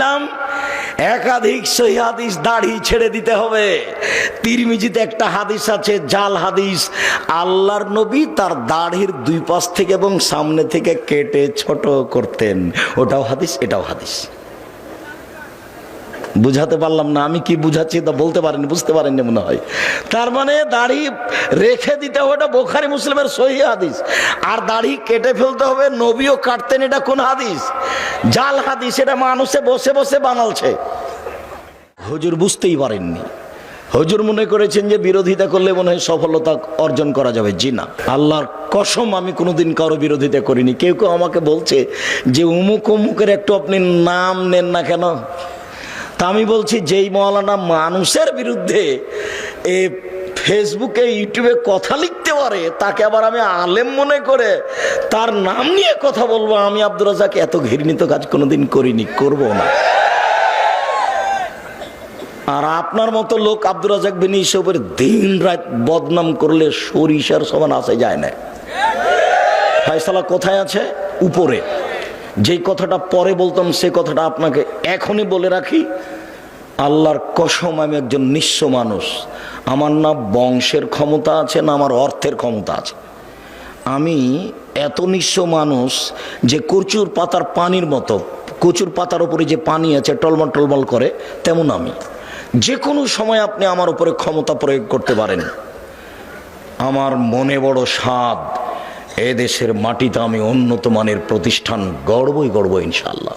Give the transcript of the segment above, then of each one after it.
বলেছিলাম, একাধিক সহি হাদিস দাড়ি ছেড়ে দিতে হবে। তিরমিজিতে একটা হাদিস আছে, জাল হাদিস। আল্লাহর নবী তার দাড়ির দুই পাশ থেকে এবং সামনে থেকে কেটে ছোট করতেন। ওটাও হাদিস, এটাও হাদিস। বুঝাতে পারলাম না, আমি কি বুঝাচ্ছি তা বলতে পারিনি, বুঝতে পারেননি মনে হয়। তার মানে দাড়ি রেখে দিতে হবে, এটা বোখারি মুসলিমের সহি হাদিস। আর দাড়ি কেটে ফেলতে হবে, নবীও কাটতেন, এটা কোন হাদিস? জাল হাদিস, এটা মানুষে বসে বসে বানালছে। হজুর বুঝতেই পারেননি। হজুর মনে করেছেন যে বিরোধিতা করলে মনে হয় সফলতা অর্জন করা যাবে। জি না। আল্লাহর কসম, আমি কোনোদিন কারও বিরোধিতা করিনি। কেউ কেউ আমাকে বলছে যে উমুক উমুকের একটু আপনি নাম নেন না কেন? তা আমি বলছি, যেই মৌলানা মানুষের বিরুদ্ধে এ ফেসবুকে ইউটিউবে কথা লিখতে পারে, তাকে আবার আমি আলেম মনে করে তার নাম নিয়ে কথা বলব, আমি আব্দুর রাজাকে এত ঘৃণিত কাজ কোনোদিন করিনি, করব না। আর আপনার মতো লোক আব্দুর রাজাক বিন ইসবের দিন রাত বদনাম করলে সরিষার সমান আসে যায় না। ফয়সালা কোথায় আছে? উপরে। যেই কথাটা পরে বলতাম, সে কথাটা আপনাকে এখনই বলে রাখি। আল্লাহর কসম, আমি একজন নিঃস্ব মানুষ। আমার না বংশের ক্ষমতা আছে, না আমার অর্থের ক্ষমতা আছে। আমি এত নিঃস্ব মানুষ যে কচুর পাতার পানির মতো, কচুর পাতার উপরে যে পানি আছে, টলমল টলমল করে, তেমন আমি। যে কোনো সময় আপনি আমার উপরে ক্ষমতা প্রয়োগ করতে পারেন। আমার মনে বড় স্বাদ। এ দেশের মাটিতে আমি উন্নত মানের প্রতিষ্ঠান গড়বই গড়ব ইনশাল্লাহ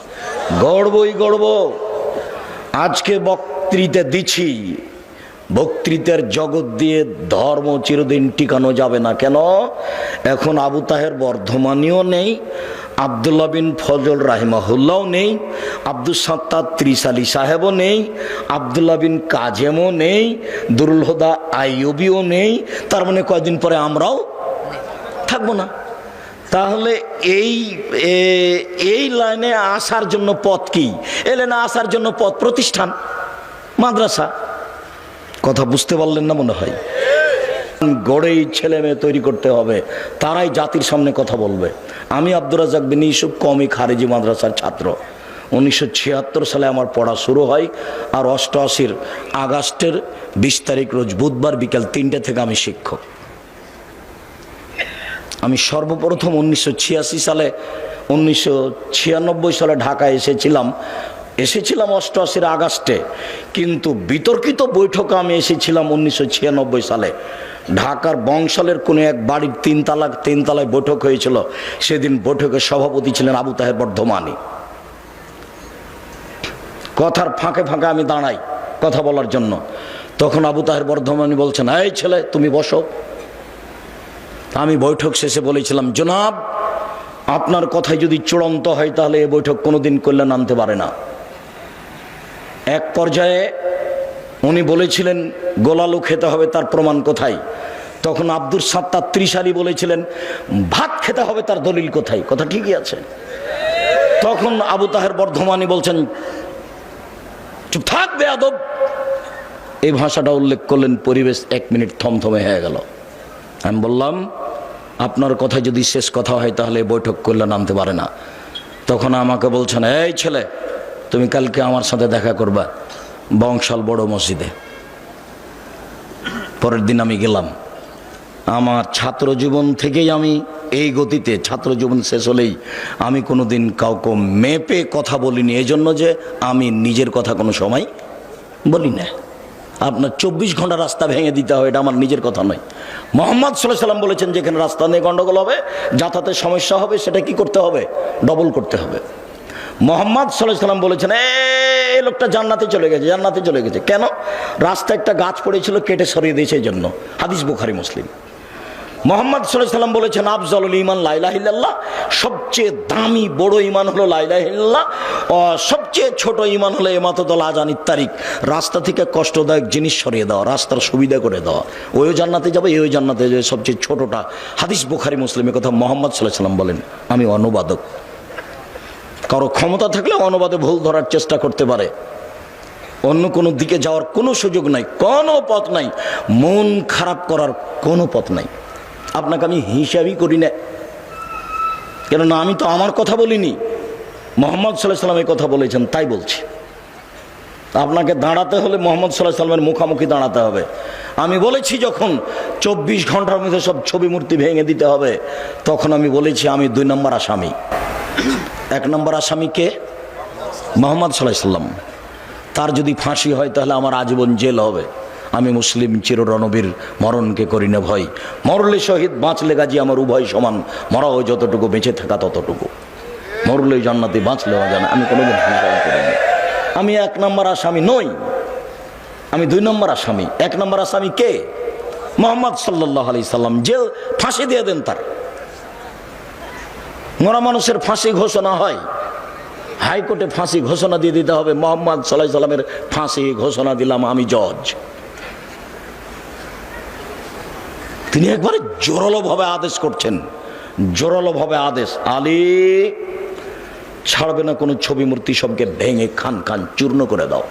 গড়বই গড়ব। আজকে বক্তৃতা দিছি বক্তৃতার জগৎ দিয়ে ধর্ম চিরদিন টিকানো যাবে না কেন? এখন আবু তাহের বর্ধমানীয় নেই, আবদুল্লাহ বিন ফজল রাহিমাহুল্লাও নেই আব্দুল সাত্তার ত্রিশালী সাহেবও নেই, আবদুল্লাহ বিন কাজেমও নেই, দুরুল হুদা আইয়ুবিও নেই। তার মানে কয়দিন পরে আমরাও থাকব না। তাহলে এই এই লাইনে আসার জন্য পথ কি? এই লাইনে আসার জন্য পথ প্রতিষ্ঠান, মাদ্রাসা। কথা বুঝতে পারলেন না মনে হয়? গড়েই ছেলে মেয়ে তৈরি করতে হবে, তারাই জাতির সামনে কথা বলবে। আমি আব্দুর রাজাক বিন ইসুফ কমি খারেজি মাদ্রাসার ছাত্র। উনিশশো ছিয়াত্তর সালে আমার পড়া শুরু হয় আর অষ্টআশির আগস্টের বিশ তারিখ রোজ বুধবার বিকাল তিনটে থেকে আমি শিক্ষক। আমি সর্বপ্রথম উনিশশো ছিয়াশি সালে, উনিশশো ছিয়ানব্বই সালে ঢাকায় এসেছিলাম। এসেছিলাম অষ্টআশির আগস্টে, কিন্তু বিতর্কিত বৈঠকে আমি এসেছিলাম উনিশশো ছিয়ানব্বই সালে। ঢাকার বংশালের কোনো এক বাড়ির তিনতলা তিনতলায় বৈঠক হয়েছিল। সেদিন বৈঠকের সভাপতি ছিলেন আবু তাহের বর্ধমানী কথার ফাঁকে ফাঁকে আমি দাঁড়াই কথা বলার জন্য। তখন আবু তাহের বর্ধমানী বলছেন, এই ছেলে, তুমি বসো। আমি বৈঠক শেষে বলেছিলাম, জনাব, আপনার কথাই যদি চূড়ান্ত হয়, তাহলে এ বৈঠক কোনোদিন কল্যাণ আনতে পারে না। এক পর্যায়ে উনি বলেছিলেন, গোলালু খেতে হবে, তার প্রমাণ কোথায়? তখন আব্দুর সাত্তার ত্রিশালী বলেছিলেন, ভাত খেতে হবে, তার দলিল কোথায়? কথা ঠিকই আছে। তখন আবু তাহের বর্ধমানী বলছেন, চুপ থাকবে আদব এই ভাষাটা উল্লেখ করলেন, পরিবেশ এক মিনিট থমথমে হয়ে গেল। আমি বললাম, আপনার কথা যদি শেষ কথা হয় তাহলে বৈঠক করলে নামতে পারে না। তখন আমাকে বলছেন, এই ছেলে, তুমি কালকে আমার সাথে দেখা করবা বংশাল বড় মসজিদে। পরের দিন আমি গেলাম। আমার ছাত্র জীবন থেকেই আমি এই গতিতে, ছাত্র জীবন শেষ হলেই আমি কোনো দিন কাউকে মেপে কথা বলিনি। এই জন্য যে আমি নিজের কথা কোনো সময় বলি না। আপনার চব্বিশ ঘণ্টা রাস্তা ভেঙে দিতে হবে, এটা আমার নিজের কথা নয়। মোহাম্মদ সাল্লাহ সাল্লাম বলেছেন, যেখানে রাস্তা নিয়ে গণ্ডগোল হবে, যাতায়াতের সমস্যা হবে, সেটা কি করতে হবে? ডবল করতে হবে। মোহাম্মদ সাল্লাহ সাল্লাম বলেছেন এই লোকটা জান্নাতে চলে গেছে, জান্নাতে চলে গেছে। কেন? রাস্তায় একটা গাছ পড়েছিল, কেটে সরিয়ে দিয়েছে, এই জন্য। হাদিস বুখারি, মুসলিম। মোহাম্মদ সাল্লাম বলেছেন আফজল ইমান লাইলাহিল্লাহ সবচেয়ে দামি বড় ইমান হলো লাইলাহিল্লাহ সবচেয়ে ছোট ইমান হলো এমাতদল আজানির তারিখ রাস্তা থেকে কষ্টদায়ক জিনিস সরিয়ে দেওয়া, রাস্তার সুবিধা করে দেওয়া। ওই জান্নাতে যাবে, এই জান্নাতে যাবে, সবচেয়ে ছোটটা। হাদিস বুখারি মুসলিমের কথা মোহাম্মদ সাল্লাহ সাল্লাম বলেন, আমি অনুবাদক। কারও ক্ষমতা থাকলে অনুবাদে ভুল ধরার চেষ্টা করতে পারে। অন্য কোনো দিকে যাওয়ার কোনো সুযোগ নাই, কোনো পথ নাই। মন খারাপ করার কোনো পথ নাই। আপনাকে আমি হিসাবই করি না। কেননা আমি তো আমার কথা বলিনি। মোহাম্মদ সাল্লাহ সাল্লামের কথা বলেছেন, তাই বলছি। আপনাকে দাঁড়াতে হলে মোহাম্মদ সাল্লাহ সাল্লামের মুখামুখি দাঁড়াতে হবে। আমি বলেছি যখন চব্বিশ ঘণ্টার মধ্যে সব ছবি মূর্তি ভেঙে দিতে হবে, তখন আমি বলেছি আমি দুই নম্বর আসামি। এক নম্বর আসামি কে? মোহাম্মদ সাল্লাহ সাল্লাম তার যদি ফাঁসি হয় তাহলে আমার আজীবন জেল হবে। আমি মুসলিম চিররণবীর মরণকে করি না ভয়। মরলে শহীদ বাঁচলে গাজী আমার উভয় সমান। মরাও যতটুকু, বেঁচে থাকা ততটুকু। মরলে জান্নাতি, বাঁচলেও জানা আমি কোনোদিন সংশয় করিনি আমি এক নম্বর আসামি নই। আমি দুই নম্বর আসামি। এক নম্বর আসামি কে? মোহাম্মদ সাল্লাহ আলি সাল্লাম। যে ফাঁসি দিয়ে দেন তার। মরা মানুষের ফাঁসি ঘোষণা হয়। হাইকোর্টে ফাঁসি ঘোষণা দিয়ে দিতে হবে। মোহাম্মদ সাল্লাহ সাল্লামের ফাঁসি ঘোষণা দিলাম আমি জজ। তিনি একবারে জোরালোভাবে আদেশ করছেন। জোরালোভাবে আদেশ। আলী, ছাড়বে না কোনো ছবি মূর্তি সবকে ভেঙে খান খান চূর্ণ করে দাও।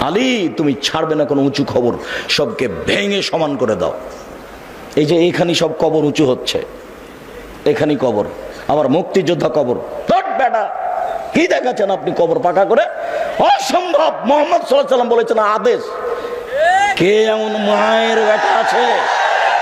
আলী, তুমি ছাড়বে না কোনো উঁচু খবর সবকে ভেঙে সমান করে দাও। এই যে এইখানে সব কবর উঁচু হচ্ছে। এখানেই কবর। আবার মুক্তিযোদ্ধা কবর। বেটা কি দেখাচ্ছেন আপনি কবর পাকা করে? অসম্ভব। মোহাম্মদ সাল্লাহ সাল্লাম বলেছেন আদেশ। কে এমন মায়ের বেটা আছে?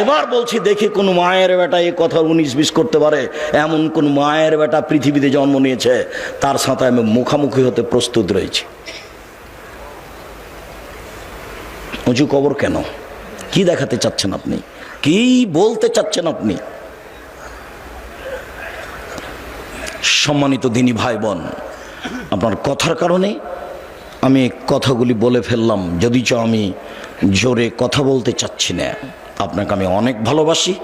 এবার বলছি দেখি কোন মায়ের বেটা এই কথা উনিশ বিশ করতে পারে। এমন কোন মায়ের বেটা পৃথিবীতে জন্ম নিয়েছে, তার সাথে আমি মুখামুখি হতে প্রস্তুত রয়েছি। উঁচু কবর কেন? কি দেখাতে চাচ্ছেন আপনি? কি বলতে চাচ্ছেন আপনি? সম্মানিত দিনী ভাই বোন আপনার কথার কারণে আমি কথাগুলি বলে ফেললাম যদি চ আমি জোরে কথা বলতে চাচ্ছি না। আপনাকে আমি অনেক ভালোবাসি।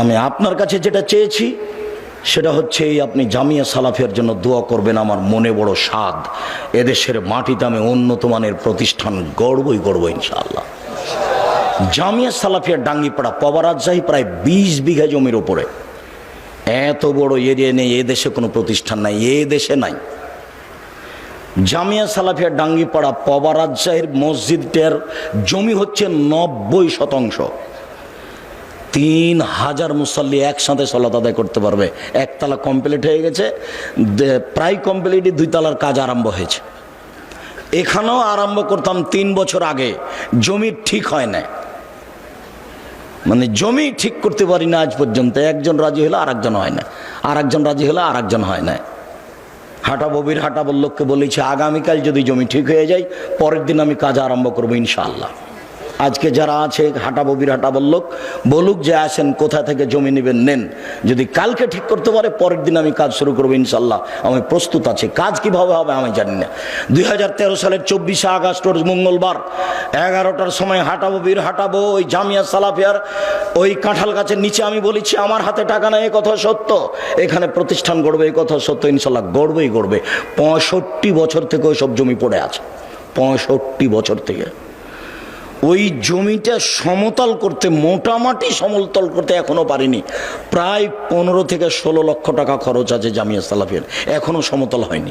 আমি আপনার কাছে যেটা চেয়েছি, সেটা হচ্ছে এই আপনি জামিয়া সালাফের জন্য দোয়া করবেন, আমার মনে বড় স্বাদ। এদেশের মাটিতে আমি উন্নত মানের প্রতিষ্ঠান গড়বই গড়ব ইনশাআল্লাহ। জামিয়া সালাফিয়া ডাঙ্গিপাড়া পবারাজশাহী প্রায় বিশ বিঘা জমির ওপরে এত বড় এরিয়া নেই এদেশে কোনো প্রতিষ্ঠান নাই, এ দেশে নাই। জামিয়া সালাফিয়া ডাঙ্গিপাড়া পবা রাজশাহীর মসজিদটার জমি হচ্ছে নব্বই শতাংশ। তিন হাজার মুসল্লি একসাথে সলাত আদায় করতে পারবে। একতলা কমপ্লিট হয়ে গেছে। প্রায় কমপ্লিট দুই তলার কাজ আরম্ভ হয়েছে। এখানেও আরম্ভ করতাম তিন বছর আগে। জমি ঠিক হয় না মানে জমি ঠিক করতে পারি না আজ পর্যন্ত। একজন রাজি হলে আর হয় না। আর একজন রাজি হলে আর হয় না। হাঁটা ববির হাঁটা বল্লককে বলেছি, আগামীকাল যদি জমি ঠিক হয়ে যায়, পরের দিন আমি কাজ আরম্ভ করব ইনশাআল্লাহ। আজকে যারা আছে হাঁটা ববির হাঁটা বল্লভ বলুক যে আসেন, কোথা থেকে জমি নেবেন, নেন। যদি কালকে ঠিক করতে পারে, পরের দিন আমি কাজ শুরু করব ইনশাল্লাহ আমি প্রস্তুত আছি। কাজ কীভাবে হবে, আমি জানি না। দুই সালের চব্বিশে আগস্ট মঙ্গলবার, এগারোটার সময় হাঁটাবো, বীর হাঁটাবো, ওই জামিয়া সালাফিয়ার ওই কাঁঠাল গাছের নিচে আমি বলেছি, আমার হাতে টাকা নাই, এ কথা সত্য। এখানে প্রতিষ্ঠান গড়বে এই কথা সত্য ইনশাল্লাহ গড়বেই গড়বে। পঁয়ষট্টি বছর থেকে ওই সব জমি পড়ে আছে। পঁয়ষট্টি বছর থেকে। ওই জমিটা সমতল করতে মোটামুটি সমতল করতে এখনও পারিনি। প্রায় পনেরো থেকে ষোলো লক্ষ টাকা খরচ আছে জামিয়া সালাফিয়ার। এখনও সমতল হয়নি।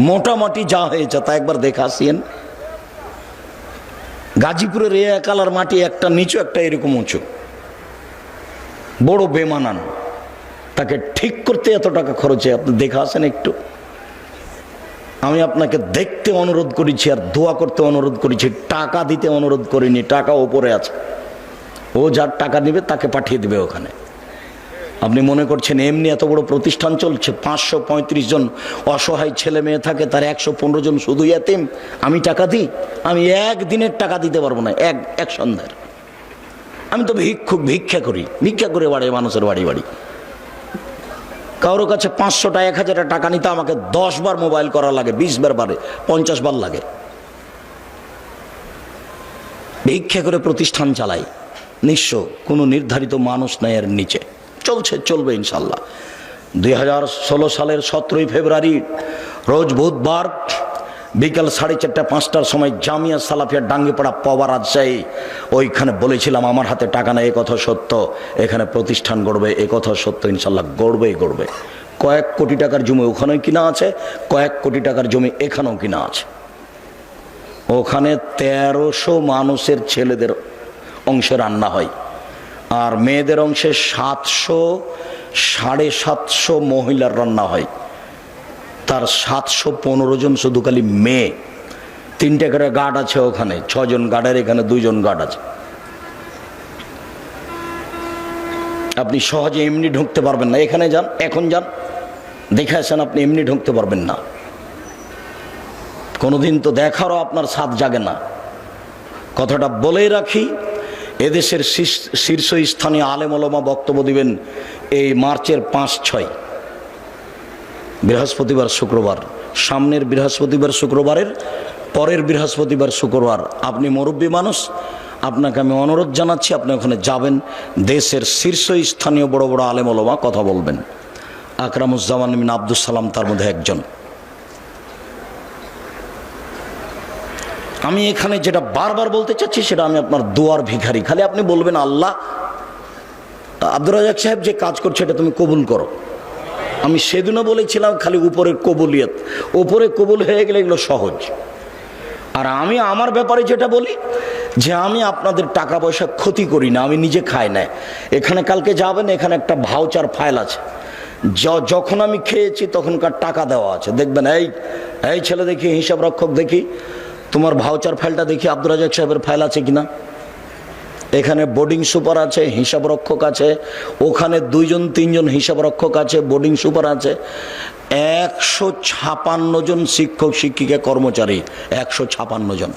মোটামুটি যা হয়েছে তা একবার দেখে আসিয়েন। গাজীপুরের এ একালার মাটি একটা নিচু, একটা এরকম উঁচু। বড় বেমানান। তাকে ঠিক করতে এত টাকা খরচে আপনি দেখে আসেন একটু। আমি আপনাকে দেখতে অনুরোধ করেছি আর দোয়া করতে অনুরোধ করেছি। টাকা দিতে অনুরোধ করিনি, টাকা ওপরে আছে। ও যার টাকা নেবে তাকে পাঠিয়ে দেবে ওখানে। আপনি মনে করছেন এমনি এত বড় প্রতিষ্ঠান চলছে, পাঁচশো পঁয়ত্রিশ জন অসহায় ছেলে মেয়ে থাকে, তার একশো পনেরো জন শুধু এতিম। আমি টাকা দিই, আমি একদিনের টাকা দিতে পারব না, এক এক সন্ধ্যার। আমি তো ভিক্ষুক, ভিক্ষা করি, ভিক্ষা করে বাড়ি মানুষের বাড়ি বাড়ি। কারোর কাছে পাঁচশোটা এক হাজারটা টাকা নিতে আমাকে দশবার মোবাইল করা লাগে বিশ বার বারে পঞ্চাশ বার লাগে। ভিক্ষা করে প্রতিষ্ঠান চালাই। নিঃস্ব, কোনো নির্ধারিত মানুষ নেয় এর নিচে। চলছে, চলবে ইনশাল্লাহ। দুই হাজার ষোলো সালের সতেরোই ফেব্রুয়ারি, রোজ বুধবার বিকাল সাড়ে চারটা, পাঁচটার সময় জামিয়া সালাফিয়া ডাঙ্গিপাড়া পাওয়া রাজশাহী। ওইখানে বলেছিলাম, আমার হাতে টাকা নেই কথা সত্য। এখানে প্রতিষ্ঠান গড়বে কথা সত্য, ইনশাল্লাহ গড়বেই গড়বে। কয়েক কোটি টাকার জমি ওখানেও কিনা আছে, কয়েক কোটি টাকার জমি এখানেও কিনা আছে। ওখানে তেরোশো মানুষের ছেলেদের অংশে রান্না হয়, আর মেয়েদের অংশে সাতশো, সাড়ে সাতশো মহিলার রান্না হয়। তার সাতশো পনেরো জন শুধু খালি মেয়ে। তিনটে করে গার্ড আছে ওখানে, ছজন গার্ডের, এখানে দুইজন গার্ড আছে। আপনি সহজে এমনি ঢুকতে পারবেন না। এখানে যান, এখন যান। দেখে আসেন আপনি এমনি ঢুকতে পারবেন না। কোনোদিন তো দেখারও আপনার স্বাদ জাগে না। কথাটা বলেই রাখি, এদেশের শীর্ষ- শীর্ষস্থানীয় আলেমলমা বক্তব্য দিবেন এই মার্চের পাঁচ ছয়। বৃহস্পতিবার শুক্রবার, সামনের বৃহস্পতিবার শুক্রবারের পরের বৃহস্পতিবার শুক্রবার। আপনি মুরব্বী মানুষ, আপনাকে আমি অনুরোধ জানাচ্ছি, আপনি ওখানে যাবেন, দেশের শীর্ষস্থানীয় বড় বড় আলেমলমা কথা বলবেন। আকরামুজ্জামান মিন আব্দুল সালাম তার মধ্যে একজন। আমি এখানে যেটা বারবার বলতে চাচ্ছি, সেটা আমি আপনার দোয়ার ভিখারি। খালি আপনি বলবেন, আল্লাহ, আব্দুর রাজাক সাহেব যে কাজ করছে, এটা তুমি কবুল করো। আমি সেদিনও বলেছিলাম খালি উপরের কবুলিয়ত। উপরে কবুল হয়ে গেলে এগুলো সহজ। আর আমি আমার ব্যাপারে যেটা বলি, যে আমি আপনাদের টাকা পয়সা ক্ষতি করি না, আমি নিজে খাই না। এখানে কালকে যাবেন, এখানে একটা ভাউচার ফাইল আছে। যখন আমি খেয়েছি তখনকার টাকা দেওয়া আছে। দেখবেন, এই এই ছেলে দেখি হিসাব রক্ষক দেখি, তোমার ভাউচার ফাইলটা দেখি, আব্দুর রাজাক সাহেবের ফাইল আছে কিনা? এখানে বোর্ডিং সুপার আছে হিসাব রক্ষক আছে, ওখানে দুইজন, তিনজন হিসাব রক্ষক আছে বোর্ডিং সুপার আছে। একশো ছাপান্ন জন শিক্ষক, শিক্ষিকা, কর্মচারী, একশো ছাপান্ন জন।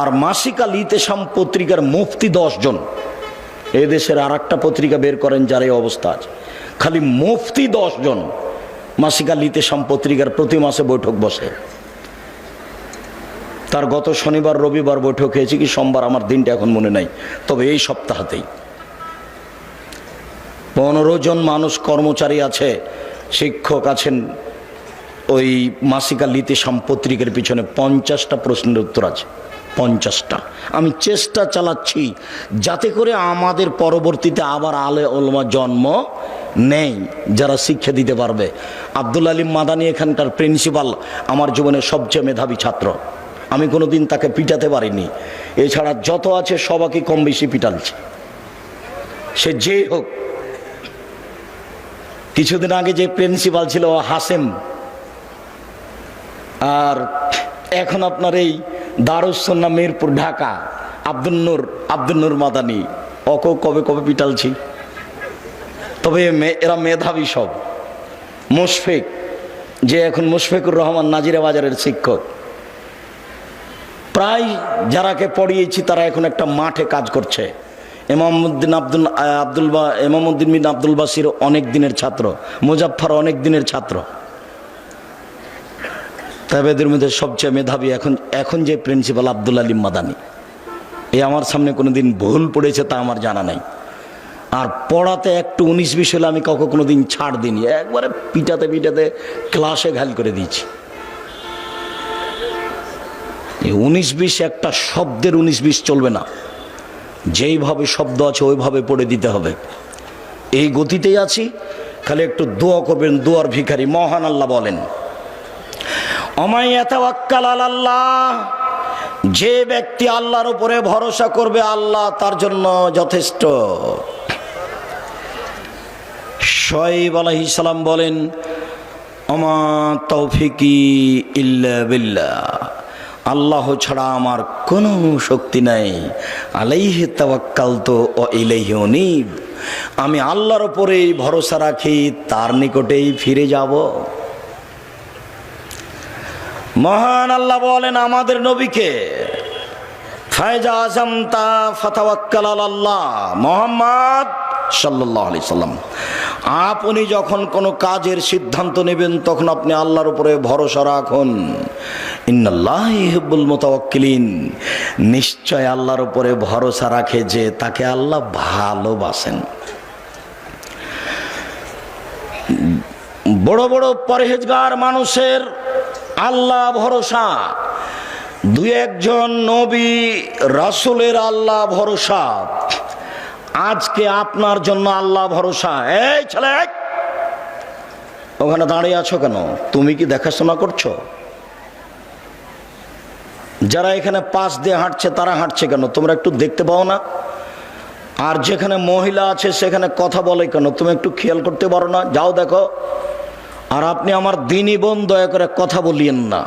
আর মাসিকা লিতেশাম পত্রিকার মুফতি দশ জন। এদেশের আর একটা পত্রিকা বের করেন যার এই অবস্থা আছে। খালি মুফতি দশ জন, মাসিকা লিতেশাম পত্রিকার প্রতি মাসে বৈঠক বসে। তার গত শনিবার, রবিবার বৈঠক হয়েছে কি সোমবার আমার দিনটা এখন মনে নাই। তবে এই সপ্তাহতেই। পনেরো জন মানুষ কর্মচারী আছে, শিক্ষক আছেন, ওই মাসিকা লিতে পত্রিকার পিছনে পঞ্চাশটা প্রশ্নের উত্তর আছে, পঞ্চাশটা। আমি চেষ্টা চালাচ্ছি যাতে করে আমাদের পরবর্তীতে আবার আলে ওলমা জন্ম নেই, যারা শিক্ষা দিতে পারবে। আব্দুল আলিম মাদানি এখানকার প্রিন্সিপাল, আমার জীবনের সবচেয়ে মেধাবী ছাত্র। আমি কোনো দিন তাকে পিটাতে পারিনি। এছাড়া যত আছে সবাকে কম বেশি পিটালছে। সে যে হোক, কিছুদিন আগে যে প্রিন্সিপাল ছিল হাসেম, আর এখন আপনার এই দারুসন্না মিরপুর, ঢাকা, আব্দুল নূর আব্দুল নূর মাদানি অক কবে কবে পিটালছি? তবে এরা মেধাবী সব। মুশফিক, যে এখন মুশফিকুর রহমান নাজিরা বাজারের শিক্ষক। প্রায় যারাকে পড়িয়েছি তারা এখন একটা মাঠে কাজ করছে। এমামুদ্দিন আব্দুল আব্দুল বা এমামুদ্দিন বিন আব্দুল বাসির অনেক দিনের ছাত্র, মুজাফফর অনেক দিনের ছাত্র। তবে এদের মধ্যে সবচেয়ে মেধাবী এখন এখন যে প্রিন্সিপাল আব্দুল আলিম মাদানি। এ আমার সামনে কোনো দিন ভুল পড়েছে তা আমার জানা নাই। আর পড়াতে একটু উনিশ বিশ হলে আমি কাউকে কোনো দিন ছাড় দিইনি। একবারে পিটাতে পিটাতে ক্লাসে ঘাল করে দিয়েছি। উনিশ বিশ একটা শব্দের উনিশ বিশ চলবে না। যেইভাবে শব্দ আছে, ওইভাবে পড়ে দিতে হবে। এই গতিতেই আছি, খালি একটু দোয়া করবেন, দোয়ার ভিখারি, মহান আল্লাহ বলেন আল্লাহ যে ব্যক্তি আল্লাহর উপরে ভরসা করবে, আল্লাহ তার জন্য যথেষ্ট। শোয়েব আলাইহিস সালাম বলেন, অমা তৌফিকি ইল্লা বিল্লাহ আল্লাহ ছাড়া আমার কোনো শক্তি নাই। আলাইহি তাওয়াক্কাল তো ও ইলাইহি উনীব। আমি আল্লাহর উপরেই ভরসা রাখি, তার নিকটেই ফিরে যাব। মহান আল্লাহ বলেন, আমাদের নবীকে ফায়জা আজম তা ফাতাওয়াক্কাল আল্লাহ মোহাম্মদ সাল্লাহ আলি সাল্লাম। আপনি যখন কোনো কাজের সিদ্ধান্ত নেবেন, তখন আপনি আল্লাহর উপরে ভরসা রাখুন। ইন্নাল্লাহ ইহিব্বুল মোতাওয়াক্কিলিন। নিশ্চয় আল্লাহর উপরে ভরসা রাখে যে তাকে আল্লাহ ভালোবাসেন। বড় বড় পরহেজগার মানুষের আল্লাহ ভরসা। দুই একজন নবী রাসুলের আল্লাহ ভরসা। আজকে আপনার জন্য আল্লাহ ভরসা। এই ছেলে! ওখানে দাঁড়িয়ে আছো কেন? তুমি কি দেখাশোনা করছ? যারা এখানে পাশ দিয়ে হাঁটছে, তারা হাঁটছে কেন? তোমরা একটু দেখতে পাও না? আর যেখানে মহিলা আছে, সেখানে কথা বলে কেন? তুমি একটু খেয়াল করতে পারো না? যাও দেখো। আর আপনি আমার দিনই বোন দয়া করে কথা বলিয়েন না।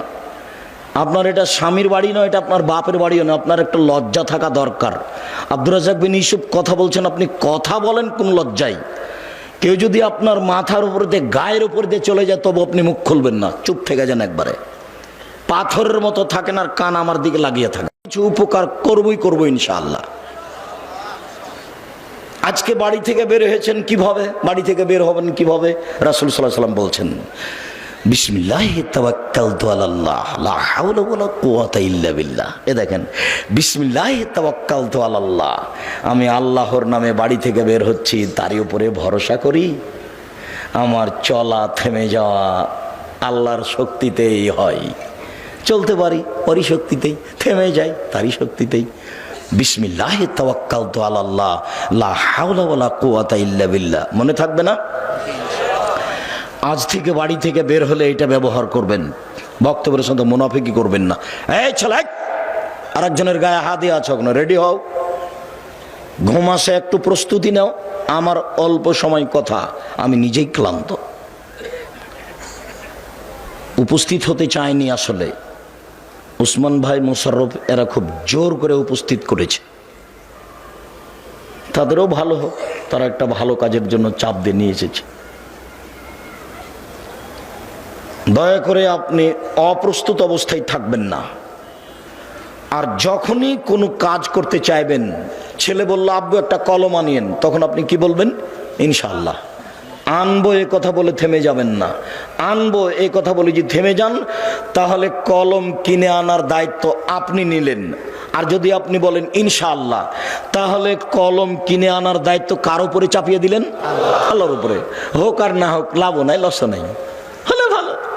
আপনার এটা স্বামীর বাড়ি নয়, এটা আপনার বাপের বাড়িও নয়, আপনার একটা লজ্জা থাকা দরকার। আব্দুর রাজাক বিন ইসুফ কথা বলছেন, আপনি কথা বলেন কোন লজ্জায়? কেউ যদি আপনার মাথার উপর দিয়ে, গায়ের উপর দিয়ে চলে যায়, তবু আপনি মুখ খুলবেন না, চুপ থেকে যান একবারে। পাথরের মতো থাকেন আর কান আমার দিকে লাগিয়ে থাকে কিছু উপকার করবই করব ইনশাআল্লাহ। আজকে বাড়ি থেকে বের হয়েছেন কীভাবে? বাড়ি থেকে বের হবেন কীভাবে? রাসুল সাল্লাহ সাল্লাম বলছেন এ দেখেন আমি আল্লাহর নামে বাড়ি থেকে বের হচ্ছি, তারই উপরে ভরসা করি, আমার চলা থেমে যাওয়া আল্লাহর শক্তিতেই হয়। চলতে পারি, ওরই শক্তিতেই, থেমে যাই, তারই শক্তিতেই। বিসমিল্লাহ তাওয়াক্কালতু আলাল্লাহ, লা হাওলা ওয়ালা ইল্লা বিল্লাহ। মনে থাকবে না? আজ থেকে বাড়ি থেকে বের হলে এটা ব্যবহার করবেন। বক্তব্যের সাথে মুনাফিকি করবেন না। এই ছেলে, আরেকজনের গায়ে হাত দিয়ে আছো না রেডি হও। ঘুমাসে একটু প্রস্তুতি নাও। আমার অল্প সময় কথা, আমি নিজেই ক্লান্ত। উপস্থিত হতে চায়নি আসলে। উসমান ভাই, মোশাররফ, এরা খুব জোর করে উপস্থিত করেছে। তাদেরও ভালো হোক, তারা একটা ভালো কাজের জন্য চাপ দিয়ে নিয়ে এসেছে। দয়া করে আপনি অপ্রস্তুত অবস্থায় থাকবেন না। আর যখনই কোনো কাজ করতে চাইবেন, ছেলে বলল, আব্বু, একটা কলম আনিয়েন। তখন আপনি কি বলবেন? ইনশাল্লাহ আনব এ কথা বলে থেমে যাবেন না। আনব এ কথা বলে যদি থেমে যান, তাহলে কলম কিনে আনার দায়িত্ব আপনি নিলেন। আর যদি আপনি বলেন, ইনশাআল্লাহ, তাহলে কলম কিনে আনার দায়িত্ব কার উপরে চাপিয়ে দিলেন? আল্লাহর উপরে। হোক আর না হোক, লাভও নাই, লসও নাই।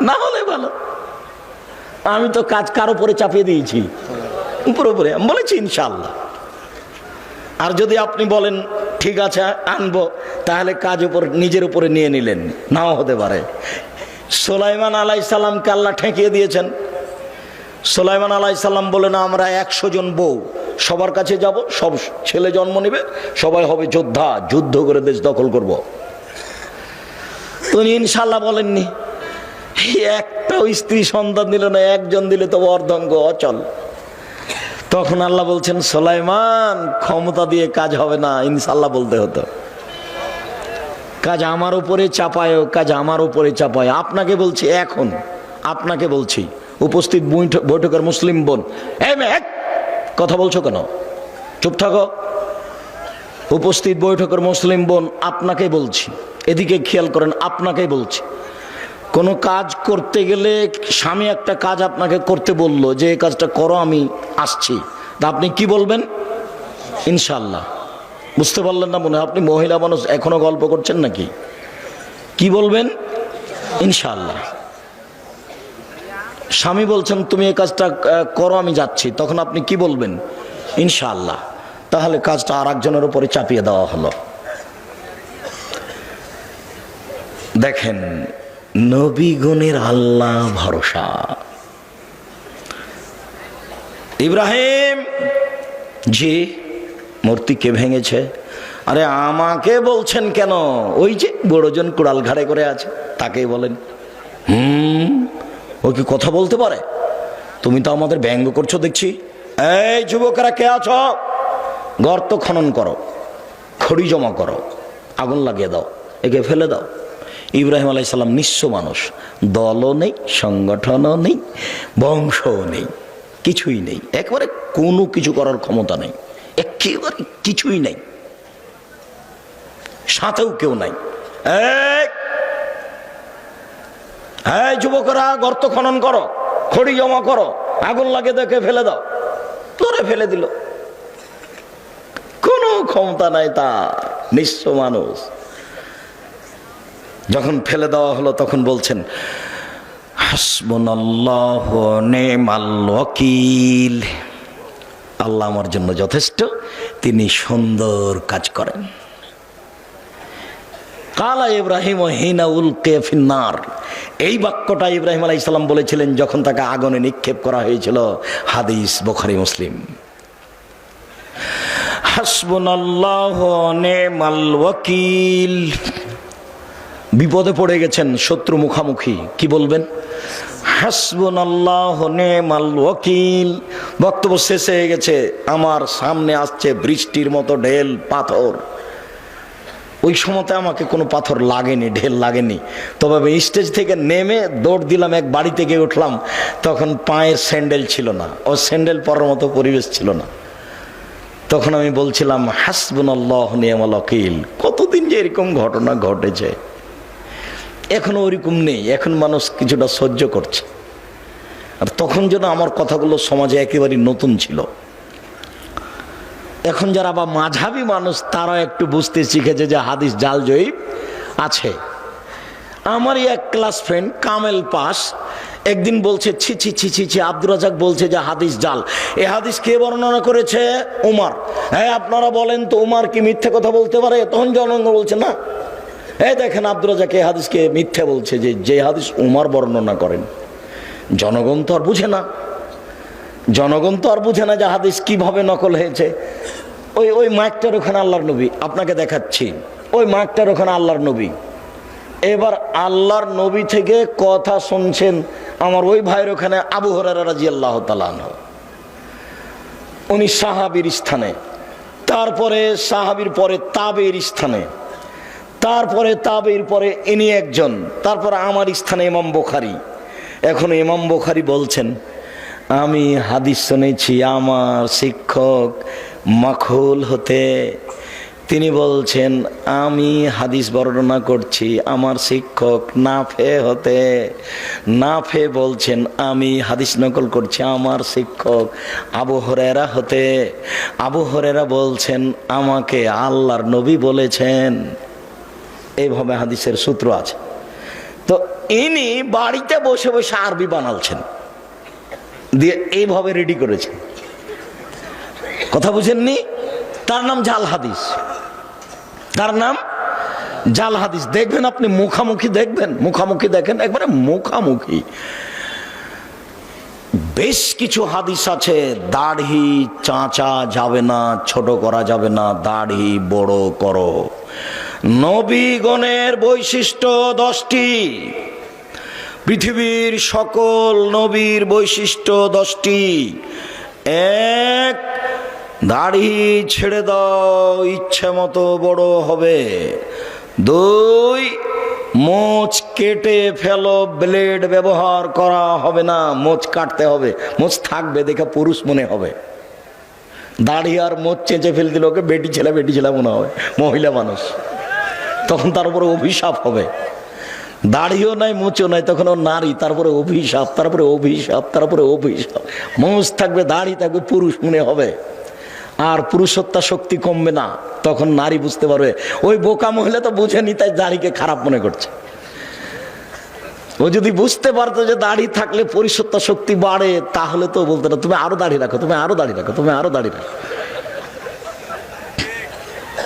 না হলে ভালো। আমি তো কাজ কারও উপরে চাপিয়ে দিয়েছি? উপরে উপরে। বলেছি ইনশাল্লাহ আর যদি আপনি বলেন, ঠিক আছে, আনব। তাহলে কাজ উপর, নিজের উপরে নিয়ে নিলেন। নাও হতে পারে। সোলাইমান আলাই সাল্লামকে আল্লাহ ঠেকিয়ে দিয়েছেন। সোলাইমান আলাই সাল্লাম বলেন আমরা একশো জন বউ। সবার কাছে যাব, সব ছেলে জন্ম নেবে, সবাই হবে যোদ্ধা, যুদ্ধ করে দেশ দখল করব। উনি ইনশাল্লাহ বলেননি। একটাও স্ত্রী সন্তান দিল না, একজন দিলে তো অর্ধঙ্গ অচল। তখন আল্লাহ বলছেন, সোলাইমান, ক্ষমতা দিয়ে কাজ হবে না ইনশাল্লাহ বলতে হতো। কাজ আমার উপরে চাপায়, কাজ আমার উপরে চাপায়। আপনাকে বলছি এখন, আপনাকে বলছি, উপস্থিত বৈঠক- বৈঠকের মুসলিম বোন! কথা বলছো কেন? চুপ থাকো। উপস্থিত বৈঠকের মুসলিম বোন, আপনাকে বলছি, এদিকে খেয়াল করেন আপনাকেই বলছি কোনো কাজ করতে গেলে স্বামী একটা কাজ আপনাকে করতে বলল যে, এই কাজটা করো, আমি আসছি। তা আপনি কি বলবেন? ইনশাল্লাহ বুঝতে পারলেন না মনে আপনি মহিলা মানুষ, এখনও গল্প করছেন নাকি? কি বলবেন? ইনশাল্লাহ স্বামী বলছেন, তুমি এই কাজটা করো, আমি যাচ্ছি। তখন আপনি কি বলবেন? ইনশাল্লাহ তাহলে কাজটা আর একজনের উপরে চাপিয়ে দেওয়া হলো। দেখেন নবীগণের আল্লাহ ভরসা। ইব্রাহিম, জি, মূর্তি কে ভেঙেছে? আরে আমাকে বলছেন কেন? ওই যে বড়জন কুড়াল ঘাড়ে করে আছে, তাকেই বলেন। হুম, ও কি কথা বলতে পারে? তুমি তো আমাদের ব্যঙ্গ করছ, দেখছি। এই যুবকেরা কে আছো? গর্ত খনন করো, খড়ি জমা করো, আগুন লাগিয়ে দাও, একে ফেলে দাও। ইব্রাহিম আলাইসাল্লাম নিঃস্ব মানুষ। দলও নেই, সংগঠনও নেই, বংশও নেই, কিছুই নেই। একবারে কোনো কিছু করার ক্ষমতা নেই। একেবারে কিছুই নেই। সাথেও কেউ নাই। হ্যাঁ যুবকরা, গর্ত খনন করো, খড়ি জমা করো, আগুন লাগে দেখে ফেলে দাও। তোরে ফেলে দিল। কোনো ক্ষমতা নাই তা নিঃস্ব মানুষ। যখন ফেলে দেওয়া হলো, তখন বলছেন, হাসবুনাল্লাহ নেমাল আল্লাহ আমার জন্য যথেষ্ট, তিনি সুন্দর কাজ করেন। কালা ইব্রাহিম হিনা উল কেফিনার এই বাক্যটা ইব্রাহিম আলাইহিস ইসলাম বলেছিলেন যখন তাকে আগুনে নিক্ষেপ করা হয়েছিল, হাদিস বুখারী, মুসলিম। হাসবুনাল্লাহ নেমাল ওয়াকিল। বিপদে পড়ে গেছেন শত্রু মুখামুখি, কি বলবেন? হাসবুন আল্লাহ ওয়াকিল। বক্তব্য শেষ হয়ে গেছে, আমার সামনে আসছে বৃষ্টির মতো ঢেল, পাথর। ওই সময়তে আমাকে কোনো পাথর লাগেনি, ঢেল লাগেনি। তবে আমি স্টেজ থেকে নেমে দৌড় দিলাম, এক বাড়ি থেকে উঠলাম। তখন পায়ের স্যান্ডেল ছিল না, ও স্যান্ডেল পরার মতো পরিবেশ ছিল না। তখন আমি বলছিলাম হাসবুন আল্লাহ নিয়ামাল ওকিল কতদিন যে এরকম ঘটনা ঘটেছে? এখন ওরকম নেই, এখন মানুষ কিছুটা সহ্য করছে। আর তখন যেন আমার কথাগুলো সমাজে একেবারে নতুন ছিল। এখন যারা বা মাঝাবি মানুষ তারা একটু বুঝতে শিখেছে যে হাদিস জাল জয়ীব আছে। আমারই এক ক্লাস ফ্রেন্ড, কামেল পাস, একদিন বলছে, ছি ছি ছি ছি ছি, আব্দুর রাজাক বলছে যে হাদিস জাল। এ হাদিস কে বর্ণনা করেছে? উমার। হ্যাঁ আপনারা বলেন তো, উমার কি মিথ্যে কথা বলতে পারে? তখন জনগণ বলছে, না। এই দেখেন আব্দুর রাজাক এই হাদিসকে মিথ্যে বলছে যে যে হাদিস উমার বর্ণনা করেন। জনগণ তো আর বুঝে না। জনগণ তো আর বুঝে না যে হাদিস কীভাবে নকল হয়েছে। ওই ওই মাইকটার ওখানে আল্লাহর নবী, আপনাকে দেখাচ্ছি। ওই মাইকটার ওখানে আল্লাহর নবী। এবার আল্লাহর নবী থেকে কথা শুনছেন আমার ওই ভাইয়ের ওখানে আবু হরারা রাজি আল্লাহ তালান উনি সাহাবির স্থানে, তারপরে সাহাবির পরে তাবের স্থানে। তারপরে তাবের পরে ইনি একজন। তারপরে আমার স্থানে ইমাম বোখারি। এখন ইমাম বোখারি বলছেন, আমি হাদিস শুনেছি, আমার শিক্ষক মাখুল হতে। তিনি বলছেন, আমি হাদিস বর্ণনা করছি, আমার শিক্ষক নাফে হতে। নাফে বলছেন, আমি হাদিস নকল করছি, আমার শিক্ষক আবু হরেরা হতে। আবু হরেরা বলছেন, আমাকে আল্লাহর নবী বলেছেন। এইভাবে হাদিসের সূত্র আছে। তো ইনি বাড়িতে বসে বসে আরবি বানালছেন। দিয়ে এইভাবে রেডি করেছেন। কথা বুঝেননি? তার নাম জাল হাদিস। তার নাম জাল হাদিস। দেখবেন আপনি মুখামুখি দেখবেন, মুখামুখি দেখেন, একবারে মুখামুখি। বেশ কিছু হাদিস আছে, দাড়ি চাঁচা যাবে না, ছোট করা যাবে না, দাড়ি বড় করো। নবীগণের বৈশিষ্ট্য দশটি। পৃথিবীর সকল নবীর বৈশিষ্ট্য দশটি। এক, দাড়ি ছেড়ে দাও, ইচ্ছে মতো বড় হবে। দুই, মোচ কেটে ফেলো, ব্লেড ব্যবহার করা হবে না, মোচ কাটতে হবে, মোচ থাকবে দেখে পুরুষ মনে হবে। দাড়ি আর মোচ চেঁচে ফেল দিল ওকে বেটি ছেলে বেটি ছেলে মনে হবে মহিলা মানুষ। তখন তার উপরে অভিশাপ হবে। দাড়িও নাই মুচও নাই, তখন ও নারী তারপরে অভিশাপ তারপরে অভিশাপ তারপরে অভিশাপ। মোষ থাকবে, দাড়ি থাকবে, পুরুষ মনে হবে। আর পুরুষত্বা শক্তি কমবে না, তখন নারী বুঝতে পারবে। ওই বোকা মহিলা তো বুঝেনি তাই দাড়িকে খারাপ মনে করছে। ও যদি বুঝতে পারতো যে দাড়ি থাকলে পরিসত্তা শক্তি বাড়ে, তাহলে তো বলতো না, তুমি আরও দাড়ি রাখো, তুমি আরও দাড়ি রাখো, তুমি আরও দাড়ি রাখো।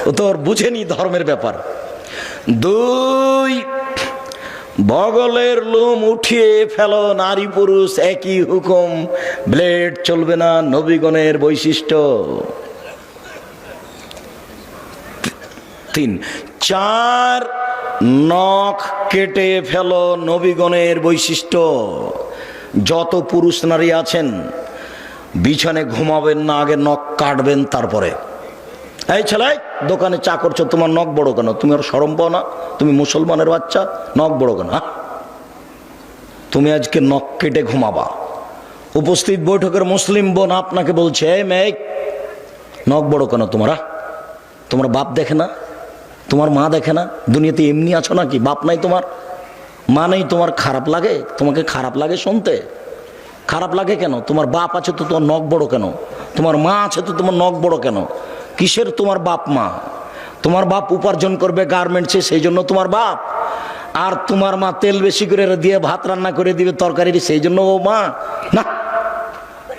ও তো ওর বুঝেনি ধর্মের ব্যাপার। দুই, বগলের লোম উঠিয়ে ফেলো, নারী পুরুষ একই হুকুম। ব্লেড চলবে না, নবীগণের বৈশিষ্ট্য। তিন, চার নখ কেটে ফেলো, নবীগণের বৈশিষ্ট্য। যত পুরুষ নারী আছেন, বিছানে ঘুমাবেন না, আগে নখ কাটবেন, তারপরে। এই ছেলে, দোকানে চা করছ, তোমার নখ বড় কেন? তুমি আর সরম পাও না? তুমি মুসলমানের বাচ্চা, নখ বড় কেন? হ্যাঁ? তুমি আজকে নখ কেটে ঘুমাবা। উপস্থিত বৈঠকের মুসলিম বোন আপনাকে বলছে মেয়ে, নখ বড় কেন তোমরা তোমার বাপ দেখে না? তোমার মা দেখে না? দুনিয়াতে এমনি আছো নাকি? বাপ নাই তোমার? মা নেই তোমার? খারাপ লাগে? তোমাকে খারাপ লাগে শুনতে? খারাপ লাগে কেন? তোমার বাপ আছে তো তোমার নখ বড় কেন? তোমার মা আছে তো তোমার নখ বড় কেন? কিসের তোমার বাপ মা? তোমার বাপ উপার্জন করবে গার্মেন্টসে সেই জন্য তোমার বাপ। আর তোমার মা তেল বেশি করে দিয়ে ভাত রান্না করে দিবে তরকারি সেই জন্য ও মা। না,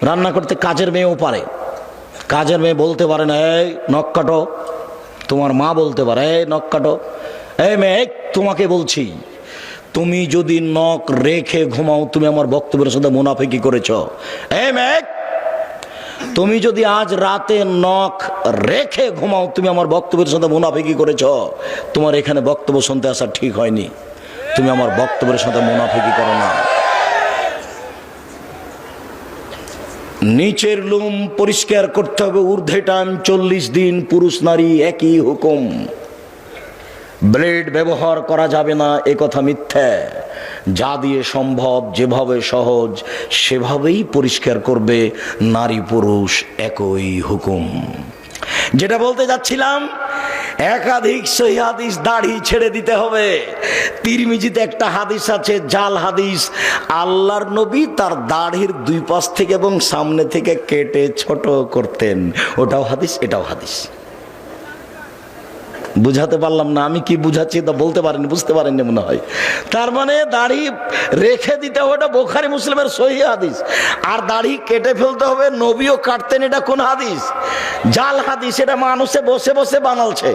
রান্না করতে কাজের মেয়েও পারে। কাজের মেয়ে বলতে পারে না, এই নখ কাটো। তোমার মা বলতে পারে, এই নখ কাটো। এই মেয়ে তোমাকে বলছি, তুমি যদি নখ রেখে ঘুমাও, তুমি আমার বক্তব্যের সাথে মুনাফিকি করেছ। এই মেয়ে তুমি যদি আজ রাতে নখ রেখে ঘুমাও, তুমি আমার বক্তব্যের সাথে মুনাফিকি করেছ, তোমার এখানে বক্তব্য শুনতে আসা ঠিক হয়নি। তুমি আমার বক্তব্যের সাথে মুনাফিকি করো না। নিচের লুম পরিষ্কার করতে হবে, ঊর্ধ্বে টান, চল্লিশ দিন পুরুষ নারী একই হুকুম। ব্লেড ব্যবহার করা যাবে না, এ কথা মিথ্যা। যা দিয়ে সম্ভব, যেভাবে সহজ, সেভাবেই পরিষ্কার করবে নারী পুরুষ একই হুকুম। যেটা বলতে যাচ্ছিলাম, একাধিক হাদিস দাড়ি ছেড়ে দিতে হবে। তিরমিজিতে একটা হাদিস আছে, জাল হাদিস। আল্লাহর নবী তার দাড়ির দুই পাশ থেকে এবং সামনে থেকে কেটে ছোট করতেন। ওটাও হাদিস, এটাও হাদিস। বুঝাতে পারলাম না, আমি কি বুঝাচ্ছি তা বলতে পারেনি, বুঝতে পারেননি মনে হয়। তার মানে দাড়ি রেখে দিতে হবে ওটা বোখারি মুসলিমের সহি হাদিস, আর দাড়ি কেটে ফেলতে হবে নবীও কাটতেন এটা কোন হাদিস? জাল হাদিস, এটা মানুষে বসে বসে বানালছে।